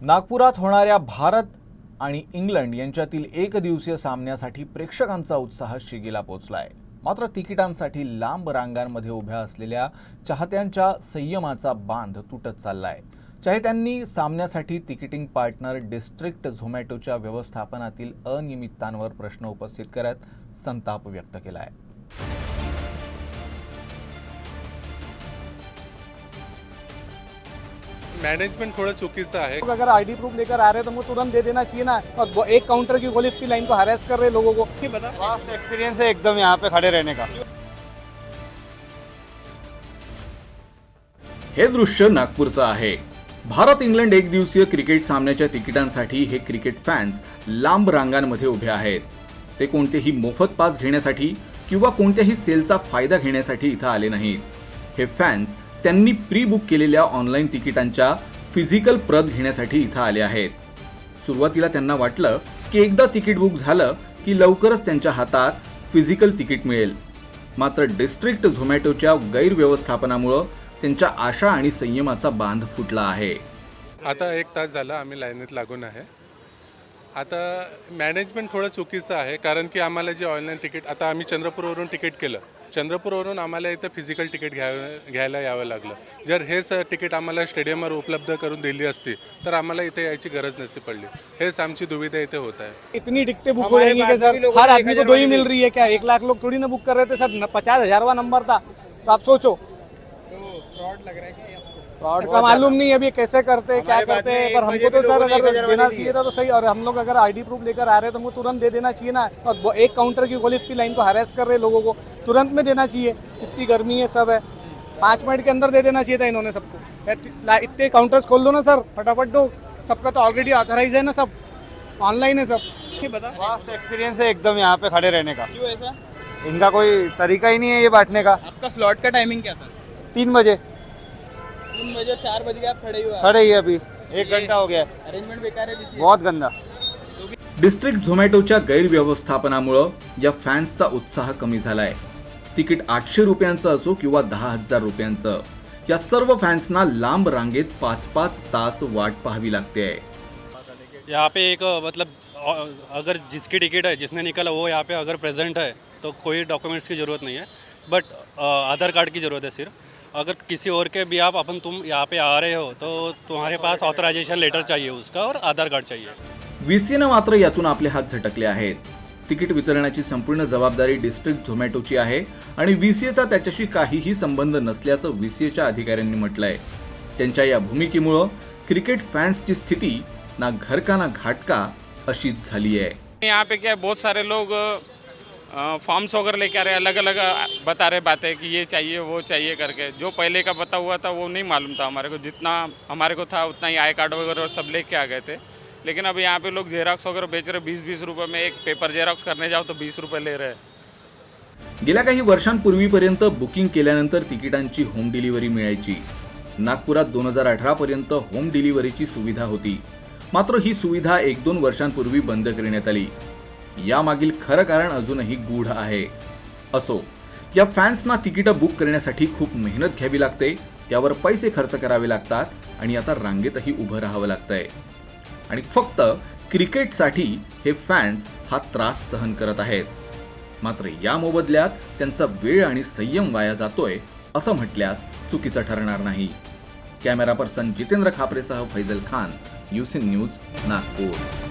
नागपुरात होणाऱ्या भारत आणि इंग्लंड यांच्यातील एक दिवसीय सामन्यासाठी प्रेक्षकांचा उत्साह शिगेला आहे मात्र तिकिटांसाठी लांब रांगांमध्ये उभ्या असलेल्या चाहत्यांच्या संयमाचा बांध तुटत चालला आहे चाहत्यांनी सामन्यासाठी तिकिटिंग पार्टनर डिस्ट्रिक्ट झोमॅटोच्या व्यवस्थापनातील अनियमिततांवर प्रश्न उपस्थित करत संताप व्यक्त केला आहे मॅनेजमेंट थोडं चुकीचं आहे. लोग अगर आईडी प्रूफ लेकर आ रहे हैं तो तुरंत दे देना चाहिए ना। और वो एक काउंटर की गोली इतनी लाइन को हरेस कर रहे हैं लोगों को। फास्ट एक्सपीरियंस है एकदम यहाँ पे खड़े रहने का। हे दृश्य नागपूरचं आहे. भारत इंग्लंड एक दिवसीय क्रिकेट सामन्याच्या तिकिटांसाठी हे क्रिकेट फॅन्स लांब रांगांमध्ये उभे आहेत. ते कोणतेही मोफत पास घेण्यासाठी किंवा कोणत्याही सेलचा फायदा घेण्यासाठी इथं आले नाहीत. हे फॅन्स त्यांनी प्री बुक केलेल्या ऑनलाईन तिकिटांच्या फिजिकल प्रत घेण्यासाठी इथं आले आहेत. सुरुवातीला त्यांना वाटलं की एकदा तिकीट बुक झालं की लवकरच त्यांच्या हातात फिजिकल तिकीट मिळेल. मात्र डिस्ट्रिक्ट झोमॅटोच्या गैरव्यवस्थापनामुळं त्यांच्या आशा आणि संयमाचा बांध फुटला आहे. आता एक तास झाला आम्ही लाईनीत लागून आहे. आता मॅनेजमेंट थोडं चुकीचं आहे कारण की आम्हाला जे ऑनलाईन तिकीट आता आम्ही चंद्रपूरवरून तिकीट केलं चंद्रपूरवरून आम्हाला इथं फिजिकल तिकीट घ्या घ्यायला यावं लागलं. जर हेच तिकीट आम्हाला स्टेडियमवर उपलब्ध करून दिली असती तर आम्हाला इथे यायची गरज नसती पडली. हेच आमची दुविधा इथे होत आहे. इतनी टिकटें बुक हो जाएंगी कि सर हर आदमी को दो ही मिल रही है क्या? एक लाख लोग थोड़ी ना बुक कर रहे थे सर पचास हजारवा नंबर था। तो आप सोचो। फ्रॉड का मालूम नहीं अभी कैसे करते हैं क्या करते हैं पर हमको तो सर अगर देना चाहिए था तो सही और हम लोग अगर आईडी प्रूफ लेकर आ रहे हैं तो हमको तुरंत दे देना चाहिए ना। और वो एक काउंटर की गोली इतनी लाइन को हरेस कर रहे हैं लोगों को तुरंत में देना चाहिए। इतनी गर्मी है सब है। पाँच मिनट के अंदर दे देना चाहिए था इन्होंने सबको। इतने काउंटर्स खोल दो ना सर फटाफट दो। सबका तो ऑलरेडी ऑथराइज है ना सब। ऑनलाइन है सब। फास्ट एक्सपीरियंस है एकदम यहाँ पे खड़े रहने का। क्यों ऐसा? इनका कोई तरीका ही नहीं है ये बांटने का। आपका स्लॉट का टाइमिंग क्या था? तीन बजे। और चार बजे आप खड़े हुए खड़े ही अभी। एक घंटा हो गया है। अरेंजमेंट बेकार है बहुत गंदा। डिस्ट्रिक्ट झोमॅटोच्या गैरव्यवस्थापनामुळं या फॅन्सचा उत्साह कमी झालाय. तिकीट आठशे रुपयांचं असो किंवा दहा हजार रुपयांचं या सर्व फॅन्सना लांब रांगेत पाच पाच तास वाट पाहावी लागते. यहाँ पे एक मतलब अगर जिसकी टिकट है जिसने निकला वो यहाँ पे अगर प्रेजेंट है तो कोई डॉक्यूमेंट्स की ज़रूरत नहीं है. बट आधार कार्ड की ज़रूरत है सिर्फ. अगर किसी और के भी आप अपन तुम यहाँ पे आ रहे हो तो तुम्हारे पास ऑथराइजेशन लेटर चाहिए उसका और आधार कार्ड चाहिए। व्हीसीनं मात्र यातून आपले हात झटकले आहेत. तिकीट वितरणाची संपूर्ण जबाबदारी डिस्ट्रिक्ट झोमॅटोची आहे आणि व्हीसीएचा त्याच्याशी काहीही संबंध नसल्याचं व्हीसीएच्या अधिकाऱ्यांनी म्हटलंय. त्यांच्या या भूमिकेमुळं क्रिकेट फॅन्सची स्थिती ना घर का ना घाट का अशीच झाली आहे यहाँ पे क्या है बहुत सारे लोग फॉर्म्स वगैरह लेके आ रहे अलग अलग बता रहे बातें कि ये चाहिए वो चाहिए करके। जो पहले का बता हुआ था वो नहीं मालूम था हमारे को। जितना हमारे को था उतना ही आई कार्ड वगैरह सब लेके आ गए थे। लेकिन अब यहाँ पे लोग जेराक्स वगैरह बेच रहे बीस बीस रुपये में एक पेपर जेराक्स करने जाओ तो बीस रुपये ले रहे हैं। गेल्या काही वर्षांपूर्वीपर्यंत बुकिंग केल्यानंतर तिकिटांची होम डिलिव्हरी मिळायची. नागपुरात दोन हजार अठरापर्यंत होम डिलिव्हरीची सुविधा होती. मात्र ही सुविधा एक दोन वर्षांपूर्वी बंद करण्यात आली. यामागील खरं कारण अजूनही गूढ आहे. असो या फॅन्सना तिकीटं बुक करण्यासाठी खूप मेहनत घ्यावी लागते त्यावर पैसे खर्च करावे लागतात आणि आता रांगेतही उभं राहावं लागतंय. आणि फक्त क्रिकेटसाठी हे फॅन्स हा त्रास सहन करत आहेत. मात्र या मोबदल्यात त्यांचा वेळ आणि संयम वाया जातोय असं म्हटल्यास चुकीचं ठरणार नाही. कॅमेरा पर्सन जितेंद्र खापरेसह फैजल खान युसिन न्यूज नागपूर.